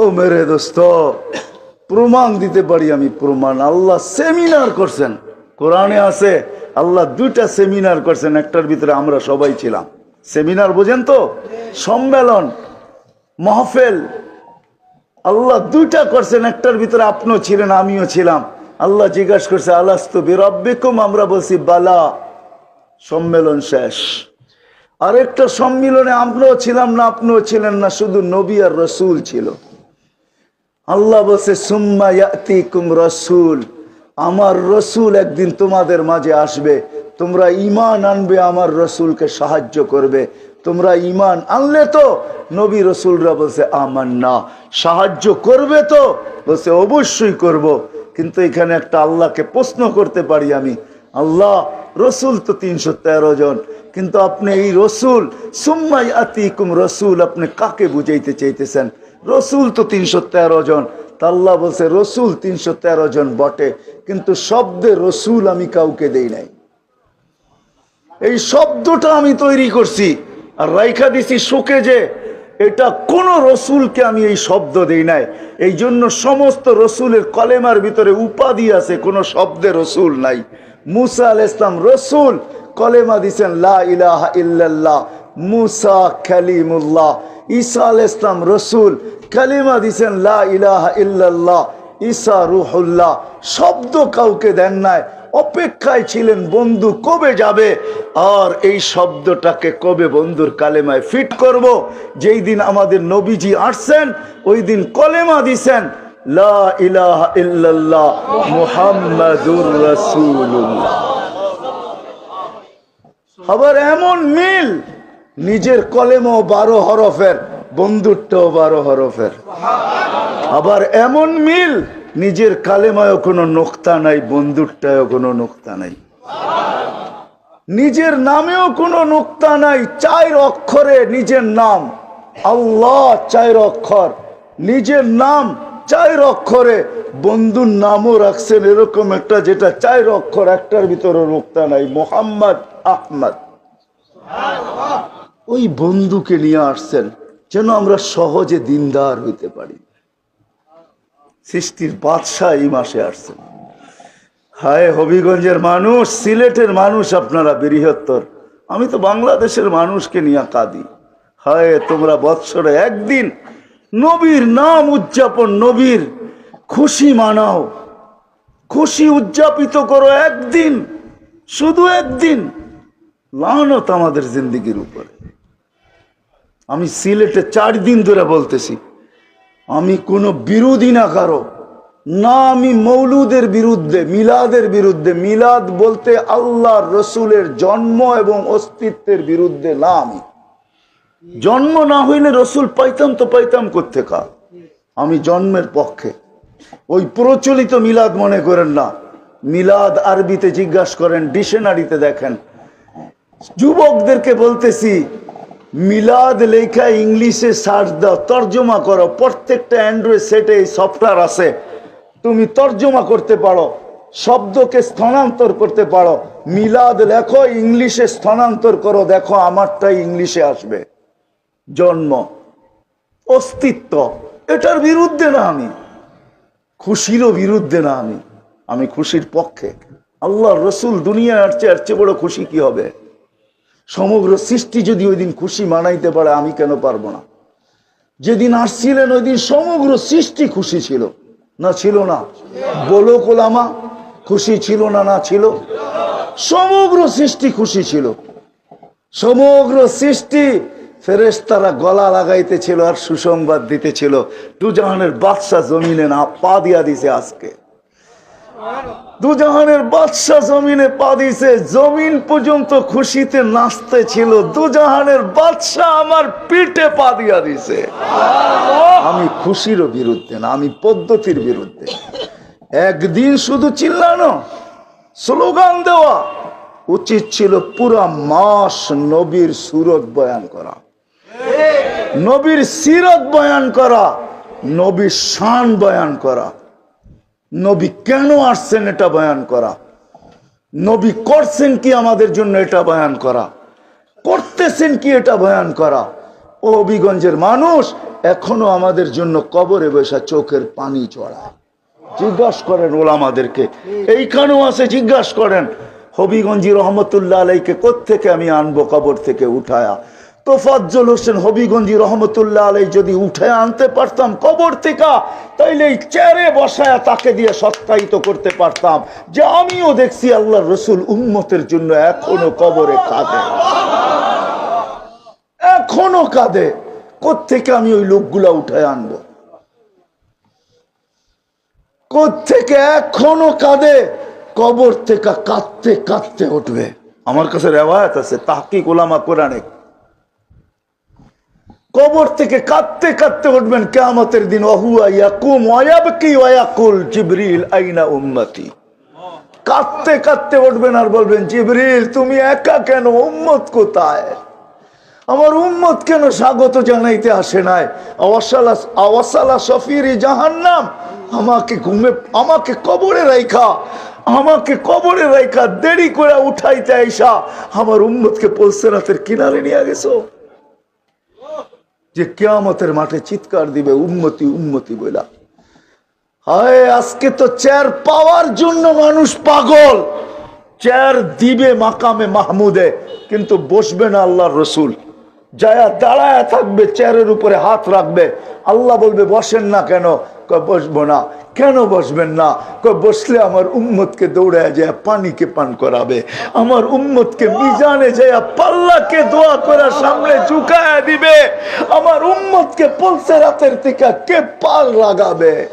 ও মেরে দোস্ত, প্রমাণ দিতে পারি আমি, প্রমাণ। আল্লাহ সেমিনার করছেন। কোরআনে আছে, আল্লাহ দুইটা সেমিনার করছেন, একটার ভিতরে আমরা সবাই ছিলাম। সেমিনার বোঝেন তো? সম্মেলন, মাহফেল, আল্লাহ দুইটা করছেন, একটার ভিতরে আপনিও ছিলেন, আমিও ছিলাম। আল্লাহ জিজ্ঞাসা করছে, আলাস্ত বিরব্বিকুম? আমরা বলছি, বালা, সম্মেলন শেষ। আরেকটা সম্মিলনে আমরাও ছিলাম না, আপনিও ছিলেন না, শুধু নবী আর রসুল ছিল। আল্লাহ বসে সুম্মা রসুল। আমার রসুল একদিন তোমাদের মাঝে আসবে, তোমরা ইমান আনবে, আমার রসুলকে সাহায্য করবে। তোমরা ইমান আনলে তো নবী রসুলরা বলছে আমার না সাহায্য করবে তো? বলছে, অবশ্যই করব। কিন্তু এখানে একটা আল্লাহকে প্রশ্ন করতে পারি আমি। আল্লাহ, রসুল তো তিনশো তেরো জন। কিন্তু আপনি এই রসুল সুম্মাই আতিকুম রসুল, আপনি কাকে বুঝাইতে চাইতেছেন? রসুল তো তিনশো তেরো জন। তাল্লা বলছে, রসুল তিনশো তেরো জন বটে, কিন্তু শব্দে রসুল আমি কাউকে দেই নাই। এই শব্দটা আমি তৈরি করছি, আর রাইখা দিছি শোকে যে এটা কোন রসুলকে আমি এই শব্দ দেই নাই। এই জন্য সমস্ত রসুলের কলেমার ভিতরে উপাধি আছে, কোনো শব্দে রসুল নাই। মুসা আল ইসলাম রসুল, কলেমা দিছেন, লা ইলাহা ইল্লাল্লাহ, মুসা খালিমুল্লাহ ঈসা আল ইসলাম রসুল কালিমা দিছেন লা ইলাহা ইল্লাল্লাহ, ঈসা রুহুল্লাহ। শব্দ কাউকে দেন নাই, অপেক্ষায় ছিলেন, বন্ধু কবে যাবে? আর এই শব্দটাকে কবে বন্ধুর কালেমায় ফিট করব? যেই দিন আমাদের নবীজি আসছেন, ওই দিন কলেমা দিছেন লা ইলাহা আবার এমন মিল নিজের কলেমও বারো হরফের বন্ধুরটাও বারো হরফের। আবার এমন মিল, নিজের কালেমায়ও কোনো নোক্তা নাই বন্ধুরটায়ও কোনো নোক্তা নাই। নিজের নামেও কোনো নোক্তা নাই, চার অক্ষরে নিজের নাম। আল্লাহ চার অক্ষর, নিজের নাম চার অক্ষরে, বন্ধুর নামও রাখছেন এরকম একটা যেটা চার অক্ষর একটার ভিতরে নোক্তা নাই, মোহাম্মদ আহমদ। ওই বন্ধুকে নিয়ে আসছেন যেন আমরা সহজে দিনদার হইতে পারি। সৃষ্টির বাদশাহ এই মাসে আসছেন। হায় হবিগঞ্জের মানুষ, সিলেটের মানুষ আপনারা বৃহত্তর। আমি তো বাংলাদেশের মানুষকে নিয়ে কাঁদি। হায়, তোমরা বৎসরে একদিন নবীর নাম উদযাপন, নবীর খুশি মানাও। খুশি উদযাপিত করো একদিন, শুধু একদিন। লানত আমাদের জিন্দিগির উপরে। আমি সিলেটে চার দিন ধরে বলতেছি, আমি কোনো বিরোধী না কারও, না আমি মৌলুদের বিরুদ্ধে, মিলাদের বিরুদ্ধে, মিলাদ বলতে আল্লাহ রসুলের জন্ম এবং অস্তিত্বের বিরুদ্ধে না আমি। জন্ম না হইলে রসুল পাইতাম তো পাইতাম করতে কা আমি জন্মের পক্ষে। ওই প্রচলিত মিলাদ মনে করেন না। মিলাদ আরবিতে জিজ্ঞাসা করেন, ডিকশনারিতে দেখেন। যুবকদেরকে বলতেছি মিলাদ লেখা ইংলিশে সার্চ দাও, তর্জমা করো। প্রত্যেকটা অ্যান্ড্রয়েড সেটে এই সফটওয়্যার আছে। তুমি তর্জমা করতে পারো, শব্দকে স্থানান্তর করতে পারো। মিলাদ লেখো, ইংলিশে স্থানান্তর করো। দেখো আমারটাই ইংলিশে আসবে। জন্ম। অস্তিত্ব। এটার বিরুদ্ধে না আমি। খুশিরও বিরুদ্ধে না আমি। আমি খুশির পক্ষে। আল্লাহ রসুল দুনিয়া আসছে আর চেয়ে বড় খুশি কি হবে? সমগ্র সৃষ্টি যদি ওই দিন খুশি মানাইতে পারে, আমি কেন পারব না? যেদিন আসছিলেন, ওই দিন সমগ্র সৃষ্টি খুশি ছিল। না ছিল না? বলো কোলামা, খুশি ছিল না না ছিল? সমগ্র সৃষ্টি খুশি ছিল। সমগ্র সৃষ্টি ফেরেশতারা গলা লাগাইতেছিল আর সুসংবাদ দিতেছিল। দুজাহানের বাদশাহ জমিনে না, পা দিয়া দিছে আজকে। দুজাহানের বাদশাহ জমিনে পা দিছে জমিন পর্যন্ত খুশিতে নাচতে ছিল। দুজাহানের বাদশাহ আমার পিঠে পা দিয়া দিছে আমি খুশিরও বিরুদ্ধে না, আমি পদ্ধতির বিরুদ্ধে। একদিন শুধু চিল্লানো, স্লোগান দেওয়া, উচিত ছিল পুরা মাস নবীর সুরত বয়ান করা। নবীর সিরত বয়ান করা, নবীর শান বয়ান করা। নবী কেন আসছেন এটা বয়ান করা? নবী করছেন কি আমাদের জন্য এটা বয়ান করা? করতেছেন কি এটা বয়ান করা? ও হবিগঞ্জের মানুষ, এখনও আমাদের জন্য কবরে বসা চোখের পানি চড়ায়। জিজ্ঞাসা করেন ওলামাদেরকে, এইখানেও আছে, জিজ্ঞাস করেন, হবিগঞ্জি রহমতুল্লাহ আলাইকে কোত্থেকে আমি আনব কবর থেকে উঠায়া? তোফাজ্জল হোসেন হবিগঞ্জি রহমতুল্লাহ আলাই যদি উঠে আনতে পারতাম কবর থেকে তাইলে এই চেয়ারে বসায়া তাকে দিয়ে সত্যায়িত করতে পারতাম। যে আমিও দেখছি আল্লাহ রসুল উম্মতের জন্য এখনও কবরে কাঁদে। এখনও কাঁদে। কোত্থেকে আমি ওই লোকগুলা উঠে আনব? কোত্থেকে এখনও কাঁদে? কবর থেকে কাঁদতে কাঁদতে উঠবে। আমার কাছে রেওয়ায়ত আছে তাহকি গোলামা কোরআনে কবর থেকে কাঁদতে কাঁদতে উঠবেন, কেয়ামতের দিন অহুয়া ইয়াকুম ওয়ায়াবকি ওয়ায়াকুল জিবরিল আইনা উম্মতি। কাঁদতে কাঁদতে উঠবেন আর বলবেন, জিবরিল, তুমি একা কেন? উম্মত কোথায়? আমার উম্মত কেন স্বাগত জানাইতে আসে নাই? আওয়াসালা আওয়াসালা সফিরি জাহান্নাম, আমাকে ঘুমে, আমাকে কবরে রাইখা, আমাকে কবরে রাইখা, দেরি করে উঠাইতে আইসা, আমার উম্মতকে পলসে রাতের কিনারে নিয়ে গেছো। যে কেয়ামতের মাঠে চিৎকার দিবে উন্মতি উন্মতি বইলা। হায়, আজকে তো চেয়ার পাওয়ার জন্য মানুষ পাগল। চেয়ার দিবে মাকামে মাহমুদে, কিন্তু বসবে না আল্লাহর রসুল। যায়া দাঁড়ায় থাকবে, চেয়ারের উপরে হাত রাখবে। আল্লাহ বলবে, বসেন না কেন? বসবো না। কেন বসবেন না? কয়, বসলে আমার উম্মতকে দৌড়ায় যায় পানিকে পান করাবে। আমার উম্মতকে মিজানে যায় পাল্লাকে দোয়া করার সামনে ঝুঁকায় দিবে। আমার উম্মতকে পলসে রাতের থেকে কে পাল লাগাবে?